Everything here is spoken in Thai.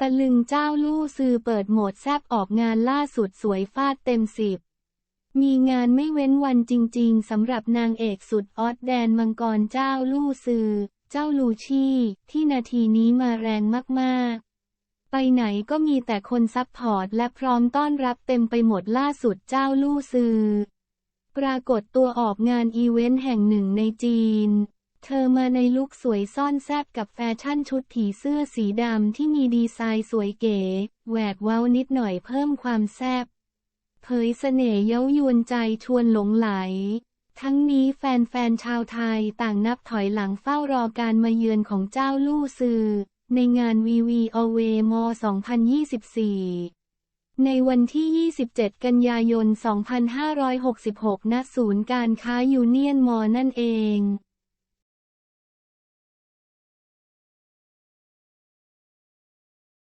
ตะลึงเจ้าลู่ซือเปิดโหมดแซบออกงานล่าสุดสวยฟาดเต็มสิบ มีงานไม่เว้นวันจริงๆสำหรับนางเอกสุดออดแดนมังกรเจ้าลู่ซือ เจ้าลูชี่ ที่นาทีนี้มาแรงมากๆ ไปไหนก็มีแต่คนซัพพอร์ตและพร้อมต้อนรับเต็มไปหมดล่าสุดเจ้าลู่ซือ ปรากฏตัวออกงานอีเวนต์แห่งหนึ่งในจีน เธอมาในลุคสวยซ่อนแซบกับแฟชั่นชุดผีเสื้อสีดำที่มีดีไซน์สวยเก๋แหวกเว้านิดหน่อยเพิ่มความแซบเผยเสน่ห์เย้ายวนใจชวนหลงไหล ทั้งนี้แฟนๆชาวไทยต่างนับถอยหลังเฝ้ารอการมาเยือนของเจ้าลู่ซือในงาน VV Away m 2024 ในวันที่ 27 กันยายน 2566 ณ ศูนย์การค้ายูเนียนมอนั่นเอง